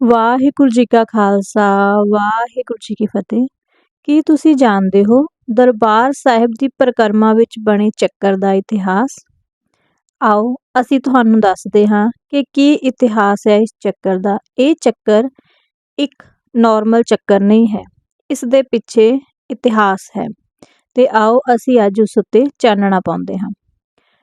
ਵਾਹਿਗੁਰੂ ਜੀ ਕਾ ਖਾਲਸਾ, ਵਾਹਿਗੁਰੂ ਜੀ ਕੀ ਫਤਿਹ। ਕੀ ਤੁਸੀਂ ਜਾਣਦੇ ਹੋ ਦਰਬਾਰ ਸਾਹਿਬ ਦੀ ਪਰਿਕਰਮਾ ਵਿੱਚ ਬਣੇ ਚੱਕਰ ਦਾ ਇਤਿਹਾਸ? ਆਓ, ਅਸੀਂ ਤੁਹਾਨੂੰ ਦੱਸਦੇ ਹਾਂ ਕਿ ਕੀ ਇਤਿਹਾਸ ਹੈ ਇਸ ਚੱਕਰ ਦਾ। ਇਹ ਚੱਕਰ ਇੱਕ ਨਾਰਮਲ ਚੱਕਰ ਨਹੀਂ ਹੈ। ਇਸ ਦੇ ਪਿੱਛੇ ਇਤਿਹਾਸ ਹੈ। ਤੇ ਆਓ, ਅਸੀਂ ਅੱਜ ਉਸ ਉੱਤੇ ਚਾਨਣਾ ਪਾਉਂਦੇ ਹਾਂ।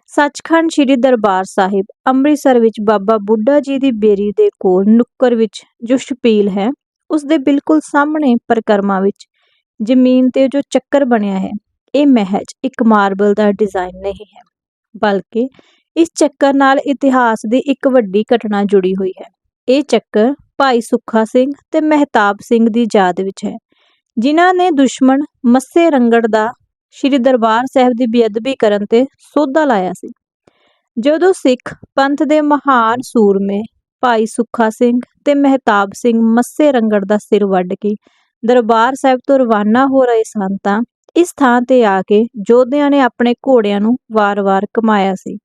ਸੱਚਖੰਡ ਸ੍ਰੀ ਦਰਬਾਰ ਸਾਹਿਬ ਅੰਮ੍ਰਿਤਸਰ ਵਿੱਚ ਬਾਬਾ ਬੁੱਢਾ ਜੀ ਦੀ ਬੇਰੀ ਦੇ ਕੋਲ ਨੁੱਕਰ ਵਿੱਚ ਜੋ ਛਪੀਲ ਹੈ, ਉਸ ਦੇ ਬਿਲਕੁਲ ਸਾਹਮਣੇ ਪਰਿਕਰਮਾ ਵਿੱਚ ਜ਼ਮੀਨ ਤੇ ਜੋ ਚੱਕਰ ਬਣਿਆ ਹੈ, ਇਹ ਮਹਿਜ ਇੱਕ ਮਾਰਬਲ ਦਾ ਡਿਜ਼ਾਈਨ ਨਹੀਂ ਹੈ, ਬਲਕਿ ਇਸ ਚੱਕਰ ਨਾਲ ਇਤਿਹਾਸ ਦੀ ਇੱਕ ਵੱਡੀ ਘਟਨਾ ਜੁੜੀ ਹੋਈ ਹੈ। ਇਹ ਚੱਕਰ ਭਾਈ ਸੁੱਖਾ ਸਿੰਘ ਤੇ ਮਹਿਤਾਬ ਸਿੰਘ ਦੀ ਯਾਦ ਵਿੱਚ ਹੈ, ਜਿਨ੍ਹਾਂ ਨੇ ਦੁਸ਼ਮਣ ਮੱਸੇ ਰੰਗੜ ਦਾ ਸ਼੍ਰੀ ਦਰਬਾਰ ਸਾਹਿਬ ਦੀ ਬੇਅਦਬੀ ਕਰਨ ਤੇ ਸੋਧਾ ਲਾਇਆ ਸੀ। ਜਦੋਂ ਸਿੱਖ ਪੰਥ ਦੇ ਮਹਾਨ ਸੂਰਮੇ ਭਾਈ ਸੁੱਖਾ ਸਿੰਘ ਤੇ ਮਹਿਤਾਬ ਸਿੰਘ ਮੱਸੇ ਰੰਗੜ ਦਾ ਸਿਰ ਵੱਢ ਕੇ ਦਰਬਾਰ ਸਾਹਿਬ ਤੋਂ ਰਵਾਨਾ ਹੋ ਰਹੇ ਸਨ ਤਾਂ ਇਸ ਥਾਂ ਤੇ ਆ ਕੇ ਯੋਧਿਆਂ ਨੇ ਆਪਣੇ ਘੋੜਿਆਂ ਨੂੰ ਵਾਰ-ਵਾਰ ਕਮਾਇਆ ਸੀ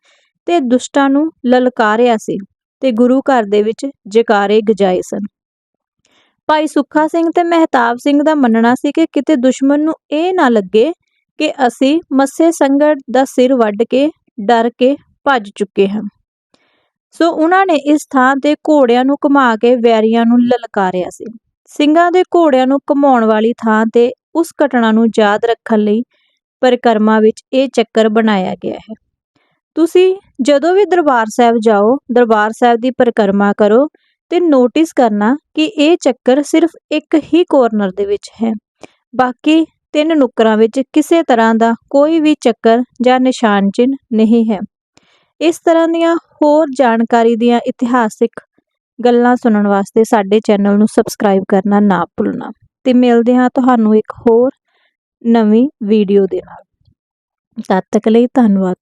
ਤੇ ਦੁਸ਼ਟਾਂ ਨੂੰ ਲਲਕਾਰਿਆ ਸੀ ਤੇ ਗੁਰੂ ਘਰ ਦੇ ਵਿੱਚ ਜਕਾਰੇ ਗਜਾਏ ਸਨ। ਭਾਈ ਸੁੱਖਾ ਸਿੰਘ ਤੇ ਮਹਿਤਾਬ ਸਿੰਘ ਦਾ ਮੰਨਣਾ ਸੀ ਕਿ ਕਿਤੇ ਦੁਸ਼ਮਣ ਨੂੰ ਇਹ ਨਾ ਲੱਗੇ ਕਿ ਅਸੀਂ ਮੱਸੇ ਸੰਗੜ ਦਾ ਸਿਰ ਵੱਢ ਕੇ, ਡਰ ਕੇ ਭੱਜ ਚੁੱਕੇ ਹਾਂ। ਸੋ ਉਹਨਾਂ ਨੇ ਇਸ ਥਾਂ ਤੇ ਘੋੜਿਆਂ ਨੂੰ ਘੁਮਾ ਕੇ ਵੈਰੀਆਂ ਨੂੰ ਲਲਕਾਰਿਆ ਸੀ। ਸਿੰਘਾਂ ਦੇ ਘੋੜਿਆਂ ਨੂੰ ਘੁਮਾਉਣ ਵਾਲੀ ਥਾਂ ਤੇ ਉਸ ਘਟਨਾ ਨੂੰ ਯਾਦ ਰੱਖਣ ਲਈ ਪਰਿਕਰਮਾ ਵਿੱਚ ਇਹ ਚੱਕਰ ਬਣਾਇਆ ਗਿਆ ਹੈ। ਤੁਸੀਂ ਜਦੋਂ ਵੀ ਦਰਬਾਰ ਸਾਹਿਬ ਜਾਓ, ਦਰਬਾਰ ਸਾਹਿਬ ਦੀ ਪਰਿਕਰਮਾ ਕਰੋ ਤੇ ਨੋਟਿਸ ਕਰਨਾ ਕਿ ਇਹ ਚੱਕਰ ਸਿਰਫ ਇੱਕ ਹੀ ਕੋਰਨਰ ਦੇ ਵਿੱਚ ਹੈ। ਬਾਕੀ ਤਿੰਨ ਨੁੱਕਰਾਂ ਵਿੱਚ ਕਿਸੇ ਤਰ੍ਹਾਂ ਦਾ ਕੋਈ ਵੀ ਚੱਕਰ ਜਾਂ ਨਿਸ਼ਾਨ ਚਿੰਨ ਨਹੀਂ ਹੈ। ਇਸ ਤਰ੍ਹਾਂ ਦੀਆਂ ਹੋਰ ਜਾਣਕਾਰੀ ਦੀਆਂ ਇਤਿਹਾਸਿਕ ਗੱਲਾਂ ਸੁਣਨ ਵਾਸਤੇ ਸਾਡੇ ਚੈਨਲ ਨੂੰ ਸਬਸਕ੍ਰਾਈਬ ਕਰਨਾ ਨਾ ਭੁੱਲਣਾ। ਤੇ ਮਿਲਦੇ ਹਾਂ ਤੁਹਾਨੂੰ ਇੱਕ ਹੋਰ ਨਵੀਂ ਵੀਡੀਓ ਦੇ ਨਾਲ। ਤਦ ਤੱਕ ਲਈ ਧੰਨਵਾਦ।